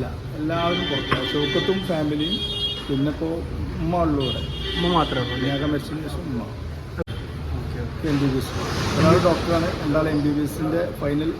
ഇല്ല. എല്ലാവരും പുറത്താണ് ഷൗക്കത്തും ഫാമിലിയും പിന്നെ ഇപ്പോൾ ഉമ്മ ഉള്ളു ഇവിടെ. ഉമ്മ മാത്രമേ ഉള്ളൂ ഞാൻ മരിച്ചതിന് ശേഷം ഉമ്മ. Okay M B B S ഒരാൾ ഡോക്ടറാണ്. രണ്ടാൾ എം ബി ബി എസിന്റെ ഫൈനൽ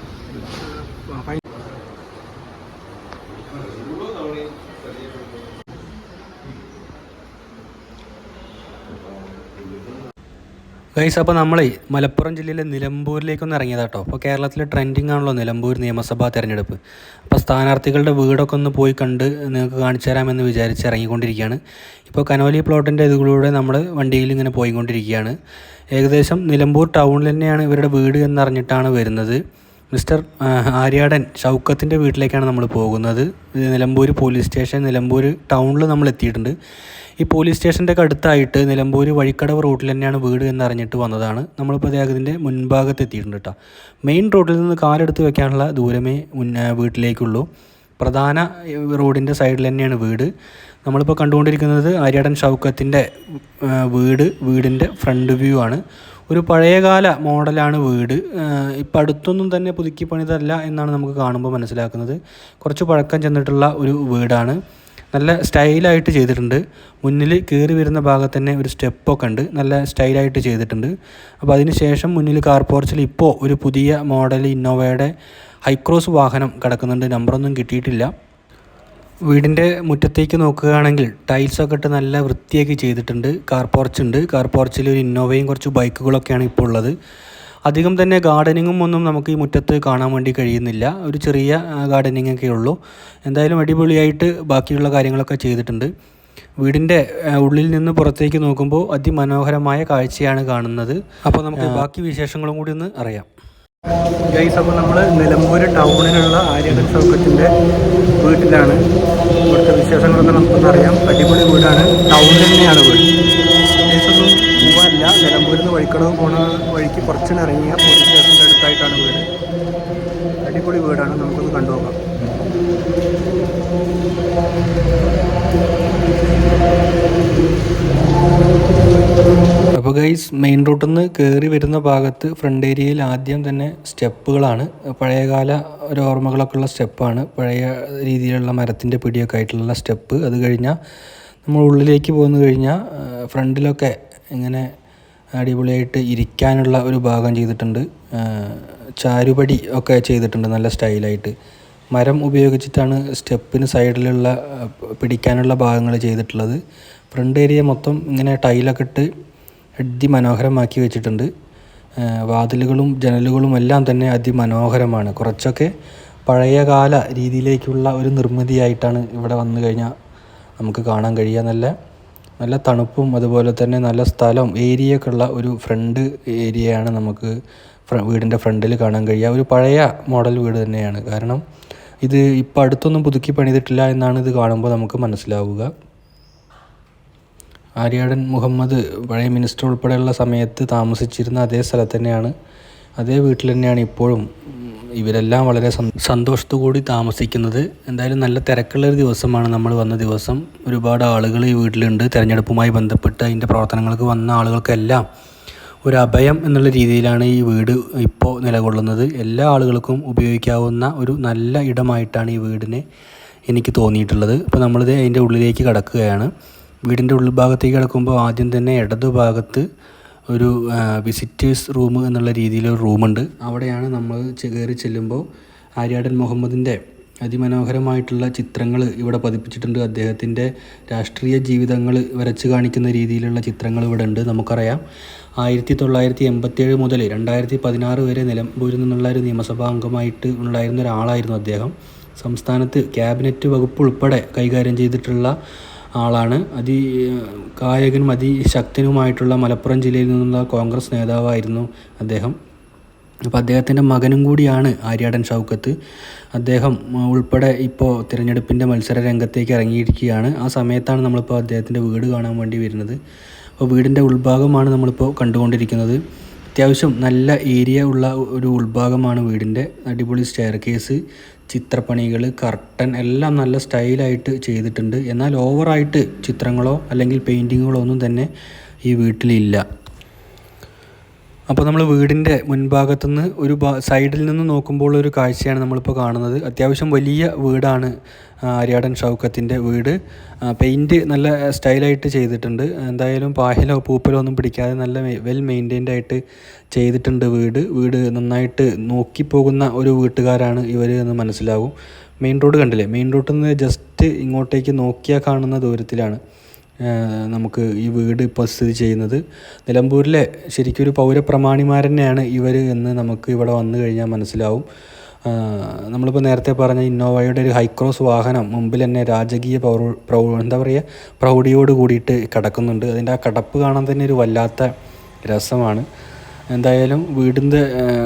ഗൈസ് അപ്പോൾ നമ്മളെ മലപ്പുറം ജില്ലയിലെ നിലമ്പൂരിലേക്കൊന്ന് ഇറങ്ങിയതാട്ടോ അപ്പോൾ കേരളത്തിൽ ട്രെൻഡിങ് ആണല്ലോ നിലമ്പൂർ നിയമസഭാ തെരഞ്ഞെടുപ്പ്. അപ്പോൾ സ്ഥാനാർത്ഥികളുടെ വീടൊക്കെ ഒന്ന് പോയി കണ്ട് നിങ്ങൾക്ക് കാണിച്ചു തരാമെന്ന് വിചാരിച്ച് ഇറങ്ങിക്കൊണ്ടിരിക്കുകയാണ്. ഇപ്പോൾ കനോലി പ്ലോട്ടിന്റെ ഇതിലൂടെ നമ്മൾ വണ്ടിയിൽ ഇങ്ങനെ പോയിക്കൊണ്ടിരിക്കുകയാണ്. ഏകദേശം നിലമ്പൂർ ടൗണിൽ തന്നെയാണ് ഇവരുടെ വീട് എന്നറിഞ്ഞിട്ടാണ് വരുന്നത്. മിസ്റ്റർ ആര്യാടൻ ഷൗക്കത്തിന്റെ വീട്ടിലേക്കാണ് നമ്മൾ പോകുന്നത്. നിലമ്പൂർ പോലീസ് സ്റ്റേഷൻ നിലമ്പൂർ ടൗണിൽ നമ്മൾ എത്തിയിട്ടുണ്ട് ഈ പോലീസ് സ്റ്റേഷന്റെ ഒക്കെ അടുത്തായിട്ട് നിലമ്പൂർ വഴിക്കടവ് റോഡിൽ തന്നെയാണ് വീട് എന്നറിഞ്ഞിട്ട് വന്നതാണ്. നമ്മളിപ്പോൾ അദ്ദേഹത്തിന്റെ മുൻഭാഗത്ത് എത്തിയിട്ടുണ്ട് കേട്ടോ മെയിൻ റോഡിൽ നിന്ന് കാലെടുത്ത് വെക്കാനുള്ള ദൂരമേ മുൻ വീട്ടിലേക്കുള്ളൂ. പ്രധാന റോഡിന്റെ സൈഡിൽ തന്നെയാണ് വീട്. നമ്മളിപ്പോൾ കണ്ടുകൊണ്ടിരിക്കുന്നത് ആര്യാടൻ ഷൗക്കത്തിന്റെ വീട് വീടിന്റെ ഫ്രണ്ട് വ്യൂ ആണ്. ഒരു പഴയകാല മോഡലാണ് വീട്. ഇപ്പം അടുത്തൊന്നും തന്നെ പുതുക്കി പണിതല്ല എന്നാണ് നമുക്ക് കാണുമ്പോൾ മനസ്സിലാക്കുന്നത്. കുറച്ച് പഴക്കം ചെന്നിട്ടുള്ള ഒരു വീടാണ്. നല്ല സ്റ്റൈലായിട്ട് ചെയ്തിട്ടുണ്ട്. മുന്നിൽ കയറി വരുന്ന ഭാഗത്ത് തന്നെ ഒരു സ്റ്റെപ്പൊക്കെ ഉണ്ട്. നല്ല സ്റ്റൈലായിട്ട് ചെയ്തിട്ടുണ്ട്. അപ്പോൾ അതിന് ശേഷം മുന്നിൽ കാർ പോർച്ചിൽ ഇപ്പോൾ ഒരു പുതിയ മോഡൽ ഇന്നോവയുടെ ഹൈക്രോസ് വാഹനം കിടക്കുന്നുണ്ട്. നമ്പറൊന്നും കിട്ടിയിട്ടില്ല. വീടിന്റെ മുറ്റത്തേക്ക് നോക്കുകയാണെങ്കിൽ ടൈൽസൊക്കെ ഇട്ട് നല്ല വൃത്തിയാക്കി ചെയ്തിട്ടുണ്ട്. കാർ പോർച്ചുണ്ട് കാർ പോർച്ചിൽ ഒരു ഇന്നോവയും കുറച്ച് ബൈക്കുകളൊക്കെയാണ് ഇപ്പോൾ ഉള്ളത്. അധികം തന്നെ ഗാർഡനിങ്ങും ഒന്നും നമുക്ക് ഈ മുറ്റത്ത് കാണാൻ വേണ്ടി കഴിയുന്നില്ല. ഒരു ചെറിയ ഗാർഡനിങ് ഒക്കെ ഉള്ളൂ. എന്തായാലും അടിപൊളിയായിട്ട് ബാക്കിയുള്ള കാര്യങ്ങളൊക്കെ ചെയ്തിട്ടുണ്ട്. വീടിന്റെ ഉള്ളിൽ നിന്ന് പുറത്തേക്ക് നോക്കുമ്പോൾ അതിമനോഹരമായ കാഴ്ചയാണ് കാണുന്നത്. അപ്പോൾ നമുക്ക് ബാക്കി വിശേഷങ്ങളും കൂടി ഒന്ന് അറിയാം. ഗൈസ് അപ്പോൾ നമ്മൾ നിലമ്പൂർ ടൗണിലുള്ള ആര്യടൻ സൗഖ്യത്തിന്റെ വീട്ടിലാണ്. ഇവിടുത്തെ വിശേഷങ്ങളൊക്കെ നമുക്കൊന്ന് അറിയാം. അടിപൊളി വീടാണ്. ടൗണിൽ തന്നെയാണ് വീട്. നിലമ്പൂരിൽ നിന്ന് വഴിക്കടവ് പോണ വഴിക്ക് കുറച്ചിന് ഇറങ്ങിയ പോലീസ് സ്റ്റേഷന്റെ അടുത്തായിട്ടാണ് വീട്. അടിപൊളി വീടാണ്. നമുക്കൊന്ന് കണ്ടുപോകാം അപ്പോൾ ഗൈസ് മെയിൻ റൂട്ടിൽ നിന്ന് കയറി വരുന്ന ഭാഗത്ത് ഫ്രണ്ട് ഏരിയയിൽ ആദ്യം തന്നെ സ്റ്റെപ്പുകളാണ്. പഴയകാല ഒരു ഓർമ്മകളൊക്കെ ഉള്ള സ്റ്റെപ്പാണ്. പഴയ രീതിയിലുള്ള മരത്തിന്റെ പിടിയൊക്കെ ആയിട്ടുള്ള സ്റ്റെപ്പ്. അത് കഴിഞ്ഞാൽ നമ്മൾ ഉള്ളിലേക്ക് പോന്നു കഴിഞ്ഞാൽ ഫ്രണ്ടിലൊക്കെ ഇങ്ങനെ അടിപൊളിയായിട്ട് ഇരിക്കാനുള്ള ഒരു ഭാഗം ചെയ്തിട്ടുണ്ട്. ചാരുപടി ഒക്കെ ചെയ്തിട്ടുണ്ട് നല്ല സ്റ്റൈലായിട്ട്. മരം ഉപയോഗിച്ചിട്ടാണ് സ്റ്റെപ്പിന് സൈഡിലുള്ള പിടിക്കാനുള്ള ഭാഗങ്ങൾ ചെയ്തിട്ടുള്ളത്. ഫ്രണ്ട് ഏരിയ മൊത്തം ഇങ്ങനെ ടൈലൊക്കെ ഇട്ട് അതിമനോഹരമാക്കി വെച്ചിട്ടുണ്ട്. വാതിലുകളും ജനലുകളും എല്ലാം തന്നെ അതിമനോഹരമാണ്. കുറച്ചൊക്കെ പഴയകാല രീതിയിലേക്കുള്ള ഒരു നിർമ്മിതിയായിട്ടാണ് ഇവിടെ വന്നു കഴിഞ്ഞാൽ നമുക്ക് കാണാൻ കഴിയുക നല്ല നല്ല തണുപ്പും അതുപോലെ തന്നെ നല്ല സ്ഥലം ഏരിയ ഒക്കെ ഉള്ള ഒരു ഫ്രണ്ട് ഏരിയയാണ് നമുക്ക് വീടിന്റെ ഫ്രണ്ടിൽ കാണാൻ കഴിയുക. ഒരു പഴയ മോഡൽ വീട് തന്നെയാണ്. കാരണം ഇത് ഇപ്പോൾ അടുത്തൊന്നും പുതുക്കി പണിതിട്ടില്ല എന്നാണ് ഇത് കാണുമ്പോൾ നമുക്ക് മനസ്സിലാവുക. ആര്യാടൻ മുഹമ്മദ് പഴയ മിനിസ്റ്റർ ഉൾപ്പെടെയുള്ള സമയത്ത് താമസിച്ചിരുന്ന അതേ സ്ഥലത്ത് തന്നെയാണ്. അതേ വീട്ടിൽ തന്നെയാണ് ഇപ്പോഴും ഇവരെല്ലാം വളരെ സന്തോഷത്തു കൂടി താമസിക്കുന്നത് എന്തായാലും നല്ല തിരക്കുള്ള ഒരു ദിവസമാണ് നമ്മൾ വന്ന ദിവസം. ഒരുപാട് ആളുകൾ ഈ വീട്ടിലുണ്ട്. തിരഞ്ഞെടുപ്പുമായി ബന്ധപ്പെട്ട് അതിന്റെ പ്രവർത്തനങ്ങൾക്ക് വന്ന ആളുകൾക്കെല്ലാം ഒരു അഭയം എന്നുള്ള രീതിയിലാണ് ഈ വീട് ഇപ്പോൾ നിലകൊള്ളുന്നത്. എല്ലാ ആളുകൾക്കും ഉപയോഗിക്കാവുന്ന ഒരു നല്ല ഇടമായിട്ടാണ് ഈ വീടിനെ എനിക്ക് തോന്നിയിട്ടുള്ളത്. ഇപ്പോൾ നമ്മളിത് അതിന്റെ ഉള്ളിലേക്ക് കടക്കുകയാണ്. വീടിന്റെ ഉൾഭാഗത്തേക്ക് കിടക്കുമ്പോൾ ആദ്യം തന്നെ ഇടതുഭാഗത്ത് ഒരു വിസിറ്റേഴ്സ് റൂം എന്നുള്ള രീതിയിൽ ഒരു റൂമുണ്ട്. അവിടെയാണ് നമ്മൾ കയറി ചെല്ലുമ്പോൾ ആര്യാടൻ മുഹമ്മദിന്റെ അതിമനോഹരമായിട്ടുള്ള ചിത്രങ്ങൾ ഇവിടെ പതിപ്പിച്ചിട്ടുണ്ട്. അദ്ദേഹത്തിന്റെ രാഷ്ട്രീയ ജീവിതങ്ങൾ വരച്ച് കാണിക്കുന്ന രീതിയിലുള്ള ചിത്രങ്ങൾ ഇവിടെ ഉണ്ട്. നമുക്കറിയാം ആയിരത്തി തൊള്ളായിരത്തി എൺപത്തിയേഴ് മുതൽ രണ്ടായിരത്തി പതിനാറ് വരെ നിലമ്പൂരിൽ നിന്നുള്ള ഒരു നിയമസഭാ അംഗമായിട്ട് ഉണ്ടായിരുന്ന ഒരാളായിരുന്നു അദ്ദേഹം. സംസ്ഥാനത്ത് ക്യാബിനറ്റ് വകുപ്പ് ഉൾപ്പെടെ കൈകാര്യം ചെയ്തിട്ടുള്ള ആളാണ്. അതി കായകനും അതിശക്തനുമായിട്ടുള്ള മലപ്പുറം ജില്ലയിൽ നിന്നുള്ള കോൺഗ്രസ് നേതാവായിരുന്നു അദ്ദേഹം. അപ്പോൾ അദ്ദേഹത്തിന്റെ മകനും കൂടിയാണ് ആര്യാടൻ ഷൗക്കത്ത്. അദ്ദേഹം ഉൾപ്പെടെ ഇപ്പോൾ തിരഞ്ഞെടുപ്പിന്റെ മത്സര രംഗത്തേക്ക് ഇറങ്ങിയിരിക്കുകയാണ്. ആ സമയത്താണ് നമ്മളിപ്പോൾ അദ്ദേഹത്തിന്റെ വീട് കാണാൻ വേണ്ടി വരുന്നത്. അപ്പോൾ വീടിന്റെ ഉൾഭാഗമാണ് നമ്മളിപ്പോൾ കണ്ടുകൊണ്ടിരിക്കുന്നത്. അത്യാവശ്യം നല്ല ഏരിയ ഉള്ള ഒരു ഉൾഭാഗമാണ് വീടിന്റെ അടിപൊളി സ്റ്റെയർ കേസ് ചിത്രപ്പണികൾ കർട്ടൻ എല്ലാം നല്ല സ്റ്റൈലായിട്ട് ചെയ്തിട്ടുണ്ട്. എന്നാൽ ഓവറായിട്ട് ചിത്രങ്ങളോ അല്ലെങ്കിൽ പെയിന്റിങ്ങുകളോ ഒന്നും തന്നെ ഈ വീട്ടിലില്ല. അപ്പോൾ നമ്മൾ വീടിന്റെ മുൻഭാഗത്തുനിന്ന് ഒരു സൈഡിൽ നിന്ന് നോക്കുമ്പോൾ ഒരു കാഴ്ചയാണ് നമ്മളിപ്പോൾ കാണുന്നത്. അത്യാവശ്യം വലിയ വീടാണ് അരിയാടൻ ഷൗക്കത്തിന്റെ വീട്. പെയിന്റ് നല്ല സ്റ്റൈലായിട്ട് ചെയ്തിട്ടുണ്ട്. എന്തായാലും പാഹിലോ പൂപ്പലോ ഒന്നും പിടിക്കാതെ നല്ല വെൽ മെയിന്റൈൻഡ് ആയിട്ട് ചെയ്തിട്ടുണ്ട് വീട്. വീട് നന്നായിട്ട് നോക്കിപ്പോകുന്ന ഒരു വീട്ടുകാരാണ് ഇവർ എന്ന് മനസ്സിലാവും. മെയിൻ റോഡ് കണ്ടില്ലേ? മെയിൻ റോഡിൽ നിന്ന് ജസ്റ്റ് ഇങ്ങോട്ടേക്ക് നോക്കിയാൽ കാണുന്ന ദൂരത്തിലാണ്. നമുക്ക് ഈ വീട് ഇപ്പോൾ സ്ഥിതി ചെയ്യുന്നത്. നിലമ്പൂരിലെ ശരിക്കും ഒരു പൗരപ്രമാണിമാർ തന്നെയാണ് ഇവർ എന്ന് നമുക്ക് ഇവിടെ വന്നു കഴിഞ്ഞാൽ മനസ്സിലാവും. നമ്മളിപ്പോൾ നേരത്തെ പറഞ്ഞ ഇന്നോവയുടെ ഒരു ഹൈക്രോസ് വാഹനം മുമ്പിൽ തന്നെ രാജകീയ പൗ പ്രൗ എന്താ പറയുക പ്രൗഢിയോട് കൂടിയിട്ട് കിടക്കുന്നുണ്ട്. അതിന്റെ ആ കിടപ്പ് കാണാൻ തന്നെ ഒരു വല്ലാത്ത രസമാണ്. എന്തായാലും വീടിന്റെ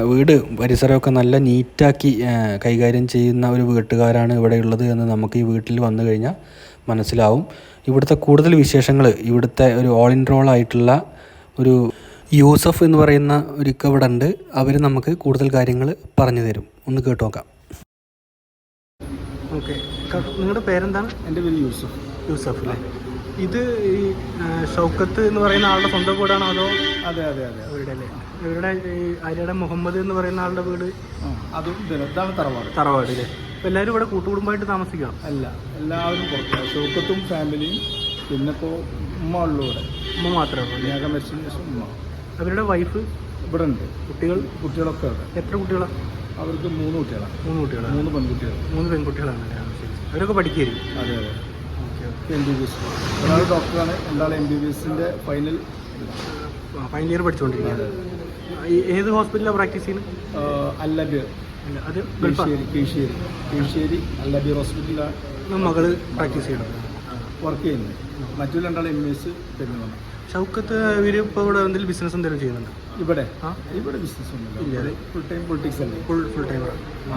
വീട് പരിസരമൊക്കെ നല്ല നീറ്റാക്കി കൈകാര്യം ചെയ്യുന്ന ഒരു വീട്ടുകാരാണ് ഇവിടെയുള്ളത് എന്ന് നമുക്ക് ഈ വീട്ടിൽ വന്നു കഴിഞ്ഞാൽ മനസ്സിലാവും. ഇവിടുത്തെ കൂടുതൽ വിശേഷങ്ങൾ ഇവിടുത്തെ ഒരു ഓൾ ഇൻ റോൾ ആയിട്ടുള്ള ഒരു യൂസഫ് എന്ന് പറയുന്ന ഒരു ഇക്ക ഇവിടെ ഉണ്ട്. അവർ നമുക്ക് കൂടുതൽ കാര്യങ്ങൾ പറഞ്ഞു തരും. ഒന്ന് കേട്ട് നോക്കാം. ഓക്കെ. നിങ്ങളുടെ പേരെന്താണ്? എന്റെ പേര് യൂസഫ്. യൂസഫ് അല്ലേ? ഇത് ഈ ഷൗക്കത്ത് എന്ന് പറയുന്ന ആളുടെ സ്വന്തം വീടാണോ അതോ അതെ അതെ അതെ. അവരുടെ അല്ലേ? ഇവരുടെ ഈ ആര്യയുടെ മുഹമ്മദ് എന്ന് പറയുന്ന ആളുടെ വീട്? അതും ഇതാണ് തറവാട്. തറവാട് അല്ലേ? എല്ലാവരും ഇവിടെ കൂട്ടുകുടുംബമായിട്ട് താമസിക്കാം? അല്ല എല്ലാവരും പുറത്താണ് ഷൗക്കത്തും ഫാമിലിയും പിന്നെ ഇപ്പോൾ ഉമ്മ ഉള്ളു ഇവിടെ. ഉമ്മ മാത്രമേ ഉള്ളൂ ഞാൻ മരിച്ചതിന് ശേഷം ഉമ്മ. അവരുടെ വൈഫ് ഇവിടെ ഉണ്ട്. കുട്ടികൾ? കുട്ടികളൊക്കെ ഇവിടെ. എത്ര കുട്ടികളാണ് അവർക്ക് മൂന്ന് കുട്ടികളാണ് മൂന്ന് കുട്ടികളാണ് മൂന്ന് പെൺകുട്ടികൾ മൂന്ന് പെൺകുട്ടികളാണ് അല്ലേ? ആ, ശരി അവരൊക്കെ പഠിക്കുകയായിരിക്കും അതെ അതെ. Okay M B B S ഒരാൾ ഡോക്ടറാണ് രണ്ടാൾ എം ബി ബി എസിന്റെ ഫൈനൽ ഫൈനൽ ഇയർ പഠിച്ചുകൊണ്ടിരിക്കുകയാണ് ഏത് ഹോസ്പിറ്റലാണ് പ്രാക്ടീസ് ചെയ്യുന്നത് അല്ലബിയർ അല്ല അത് കീഴ്ശ്ശേരി കീഴ്ശ്ശേരി കീഴ്ശ്ശേരി അല്ലബി ഹോസ്പിറ്റലിലാണ് മകൾ പ്രാക്ടീസ് ചെയ്യണം. വർക്ക് ചെയ്യുന്നത് മറ്റു രണ്ടാൾ എം എസ് പെരുന്നാണ് ഷൗക്കത്ത് ഇവർ ഇപ്പോൾ ഇവിടെ എന്തെങ്കിലും ബിസിനസ് എന്തെങ്കിലും ചെയ്യുന്നുണ്ട്? ഇവിടെ. ഇവിടെ ബിസിനസ്. ഒന്നുമില്ല. ഫുൾ ടൈം പൊളിറ്റിക്സ് അല്ലേ? ഫുൾ ഫുൾ ടൈം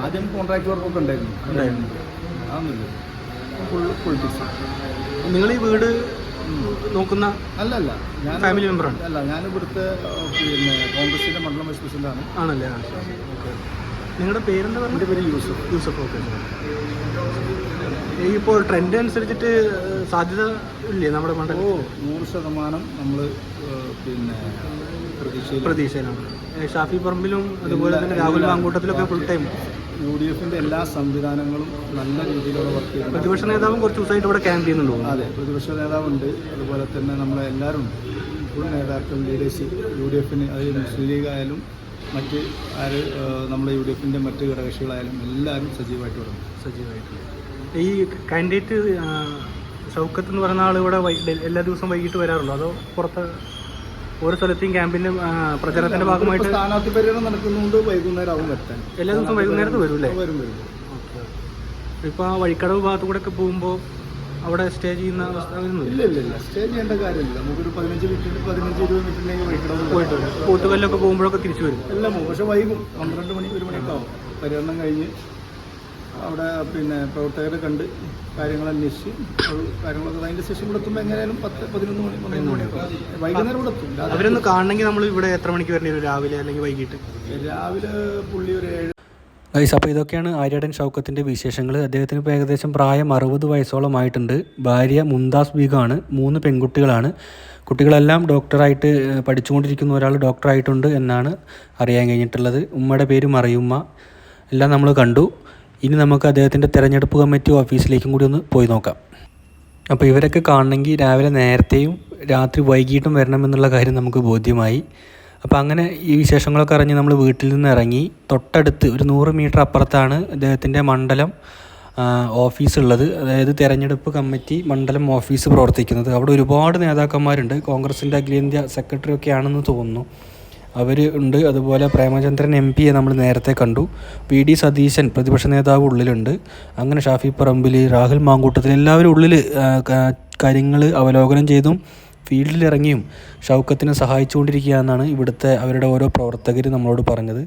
ആദ്യം കോൺട്രാക്ട് വർക്കൊക്കെ ഉണ്ടായിരുന്നു. ഉണ്ടായിരുന്നു. അതൊന്നുമില്ല. ഫുൾ പൊളിറ്റിക്സ് നിങ്ങൾ ഈ വീട് നോക്കുന്ന അല്ല അല്ല ഞാൻ ഫാമിലി മെമ്പറാണ് അല്ല ഞാൻ ഇവിടുത്തെ പിന്നെ കോൺഗ്രസിന്റെ മണ്ഡലം വൈസ് പ്രസിഡന്റാണ് ആണല്ലേ. ഓക്കെ നിങ്ങളുടെ പേരെന്താ എന്റെ പറഞ്ഞത് പേര് യൂസഫ്. യൂസഫ് ഓക്കെ ഈ ഇപ്പോൾ ട്രെൻഡ് അനുസരിച്ചിട്ട് സാധ്യത ഇല്ലേ നമ്മുടെ മണ്ഡലം ഓ നൂറ് ശതമാനം നമ്മൾ പിന്നെ പ്രതീക്ഷയിലാണ്. ഷാഫി പറമ്പിലും അതുപോലെ തന്നെ രാഹുൽ മാങ്കൂട്ടത്തിലൊക്കെ ഫുൾ ടൈം യു ഡി എഫിന്റെ എല്ലാ സംവിധാനങ്ങളും നല്ല രീതിയിലുള്ള വർക്ക് ചെയ്യുന്നു പ്രതിപക്ഷ നേതാവും കുറച്ച് ദിവസമായിട്ട് ഇവിടെ ക്യാമ്പ് ചെയ്യുന്നുണ്ടോ അതെ പ്രതിപക്ഷ നേതാവുണ്ട്. അതുപോലെ തന്നെ നമ്മളെ എല്ലാവരും ഉണ്ട് ഫുൾ നേതാക്കളും ലീഡേഴ്സ് യു ഡി എഫിന് അത് മുസ്ലിം ലീഗ് ആയാലും മറ്റ് ആര് നമ്മുടെ യു ഡി എഫിന്റെ മറ്റ് ഘടകകക്ഷികളായാലും എല്ലാവരും സജീവമായിട്ട് തുടങ്ങും സജീവമായിട്ട് ഈ കാൻഡിഡേറ്റ് ഷൗക്കത്ത് എന്ന് പറയുന്ന ആൾ ഇവിടെ എല്ലാ ദിവസവും വൈകിട്ട് വരാറുള്ളൂ അതോ പുറത്ത് ഓരോ സ്ഥലത്തെയും ക്യാമ്പിന്റെ പ്രചാരണത്തിന്റെ ഭാഗമായിട്ട് സ്ഥാനാർത്ഥി പര്യടനം നടക്കുന്നതുകൊണ്ട് വൈകുന്നേരം ആവും വരുത്താൻ എല്ലാ ദിവസവും വൈകുന്നേരത്ത് വരും അല്ലേ വരും വരും. ഇപ്പോൾ ആ വഴിക്കടവ് ഭാഗത്തു കൂടെ ഒക്കെ പോകുമ്പോൾ അവിടെ സ്റ്റേ ചെയ്യുന്ന അവസ്ഥ ഇല്ല ഇല്ല ഇല്ല. സ്റ്റേ ചെയ്യേണ്ട കാര്യമില്ല. നമുക്കൊരു പതിനഞ്ച് മിനിറ്റ് പതിനഞ്ച് ഇരുപത് മിനിറ്റിലേക്ക് വൈകിട്ട് പോയിട്ട് വരും. കൂട്ടുകല്ലൊക്കെ പോകുമ്പോഴൊക്കെ തിരിച്ചു വരും. എല്ലാം പോകും. പക്ഷെ വൈകും. പന്ത്രണ്ട് മണി ഒരു മണിയൊക്കെ ആവും. പര്യടനം കഴിഞ്ഞ് അവിടെ പിന്നെ പ്രവർത്തകരെ കണ്ട് കാര്യങ്ങൾ അന്വേഷിച്ച് കാര്യങ്ങളൊക്കെ അതിന്റെ ശേഷം ഇവിടെ എത്തുമ്പോൾ എങ്ങനെയാലും പത്ത് പതിനൊന്ന് മണി പന്ത്രണ്ട് മണിയൊക്കെ വൈകുന്നേരം ഇവിടെ എത്തും. അവരൊന്ന് കാണണമെങ്കിൽ നമ്മൾ ഇവിടെ എത്ര മണിക്ക് വരേണ്ടി വരും? രാവിലെ അല്ലെങ്കിൽ വൈകിട്ട്? രാവിലെ പുള്ളി ഒരു ഏഴ് ഗൈസ് അപ്പോൾ ഇതൊക്കെയാണ് ആര്യടൻ ഷൗക്കത്തിന്റെ വിശേഷങ്ങൾ. അദ്ദേഹത്തിന് ഇപ്പോൾ ഏകദേശം പ്രായം അറുപത് വയസ്സോളം ആയിട്ടുണ്ട്. ഭാര്യ മുംതാസ് ബീഗാണ്. മൂന്ന് പെൺകുട്ടികളാണ്. കുട്ടികളെല്ലാം ഡോക്ടറായിട്ട് പഠിച്ചുകൊണ്ടിരിക്കുന്ന ഒരാൾ ഡോക്ടറായിട്ടുണ്ട് എന്നാണ് അറിയാൻ കഴിഞ്ഞിട്ടുള്ളത്. ഉമ്മയുടെ പേര് മറിയുമ്മ. എല്ലാം നമ്മൾ കണ്ടു. ഇനി നമുക്ക് അദ്ദേഹത്തിന്റെ തിരഞ്ഞെടുപ്പ് കമ്മിറ്റി ഓഫീസിലേക്കും കൂടി ഒന്ന് പോയി നോക്കാം. അപ്പോൾ ഇവരൊക്കെ കാണണമെങ്കിൽ രാവിലെ നേരത്തെയും രാത്രി വൈകിട്ടും വരണമെന്നുള്ള കാര്യം നമുക്ക് ബോധ്യമായി. അപ്പോൾ അങ്ങനെ ഈ വിശേഷങ്ങളൊക്കെ അറിഞ്ഞ് നമ്മൾ വീട്ടിൽ നിന്ന് ഇറങ്ങി തൊട്ടടുത്ത് ഒരു നൂറ് മീറ്റർ അപ്പുറത്താണ് അദ്ദേഹത്തിന്റെ മണ്ഡലം ഓഫീസ് ഉള്ളത്. അതായത് തെരഞ്ഞെടുപ്പ് കമ്മിറ്റി മണ്ഡലം ഓഫീസ് പ്രവർത്തിക്കുന്നത്. അവിടെ ഒരുപാട് നേതാക്കന്മാരുണ്ട്. കോൺഗ്രസിന്റെ അഖിലേന്ത്യാ സെക്രട്ടറി ഒക്കെ ആണെന്ന് തോന്നുന്നു. അവർ ഉണ്ട്. അതുപോലെ പ്രേമചന്ദ്രൻ എം പിയെ നമ്മൾ നേരത്തെ കണ്ടു. വി ഡി സതീശൻ പ്രതിപക്ഷ നേതാവ് ഉള്ളിലുണ്ട്. അങ്ങനെ ഷാഫി പറമ്പിൽ രാഹുൽ മാങ്കൂട്ടത്തിൽ എല്ലാവരും ഉള്ളിൽ കാര്യങ്ങൾ അവലോകനം ചെയ്തും ഫീൽഡിലിറങ്ങിയും ഷൗക്കത്തിനെ സഹായിച്ചുകൊണ്ടിരിക്കുക എന്നാണ് ഇവിടുത്തെ അവരുടെ ഓരോ പ്രവർത്തകർ നമ്മളോട് പറഞ്ഞത്.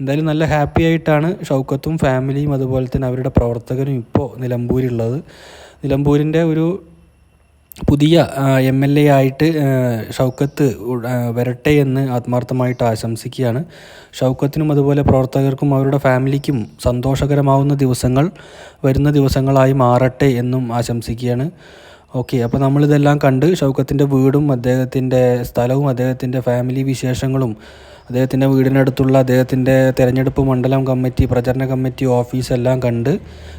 എന്തായാലും നല്ല ഹാപ്പി ആയിട്ടാണ് ഷൗക്കത്തും ഫാമിലിയും അതുപോലെ തന്നെ അവരുടെ പ്രവർത്തകരും ഇപ്പോൾ നിലമ്പൂരുള്ളത് നിലമ്പൂരിന്റെ ഒരു പുതിയ എം എൽ എ ആയിട്ട് ഷൗക്കത്ത് വരട്ടെ എന്ന് ആത്മാർത്ഥമായിട്ട് ആശംസിക്കുകയാണ്. ഷൗക്കത്തിനും അതുപോലെ പ്രവർത്തകർക്കും അവരുടെ ഫാമിലിക്കും സന്തോഷകരമാവുന്ന ദിവസങ്ങൾ വരുന്ന ദിവസങ്ങളായി മാറട്ടെ എന്നും ആശംസിക്കുകയാണ്. ഓക്കെ അപ്പോൾ നമ്മളിതെല്ലാം കണ്ട് ഷൗക്കത്തിന്റെ വീടും അദ്ദേഹത്തിന്റെ സ്ഥലവും അദ്ദേഹത്തിന്റെ ഫാമിലി വിശേഷങ്ങളും അദ്ദേഹത്തിന്റെ വീടിനടുത്തുള്ള അദ്ദേഹത്തിന്റെ തെരഞ്ഞെടുപ്പ് മണ്ഡലം കമ്മിറ്റി പ്രചരണ കമ്മിറ്റി ഓഫീസ് എല്ലാം കണ്ട്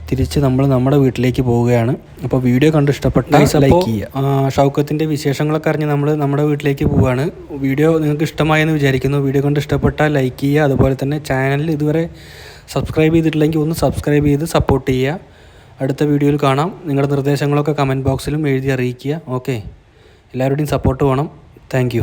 തിരിച്ച് നമ്മൾ നമ്മുടെ വീട്ടിലേക്ക് പോവുകയാണ്. അപ്പോൾ വീഡിയോ കണ്ട് ഇഷ്ടപ്പെട്ട ലൈക്ക് ചെയ്യുക. ഷൗക്കത്തിന്റെ വിശേഷങ്ങളൊക്കെ അറിഞ്ഞ് നമ്മൾ നമ്മുടെ വീട്ടിലേക്ക് പോവുകയാണ്. വീഡിയോ നിങ്ങൾക്ക് ഇഷ്ടമായെന്ന് വിചാരിക്കുന്നു. വീഡിയോ കണ്ട് ഇഷ്ടപ്പെട്ടാൽ ലൈക്ക് ചെയ്യുക. അതുപോലെ തന്നെ ചാനലിൽ ഇതുവരെ സബ്സ്ക്രൈബ് ചെയ്തിട്ടില്ലെങ്കിൽ ഒന്ന് സബ്സ്ക്രൈബ് ചെയ്ത് സപ്പോർട്ട് ചെയ്യുക. അടുത്ത വീഡിയോയിൽ കാണാം. നിങ്ങളുടെ നിർദ്ദേശങ്ങളൊക്കെ കമന്റ് ബോക്സിലും എഴുതി അറിയിക്കുക. ഓക്കെ എല്ലാവരുടെയും സപ്പോർട്ട് വേണം. താങ്ക്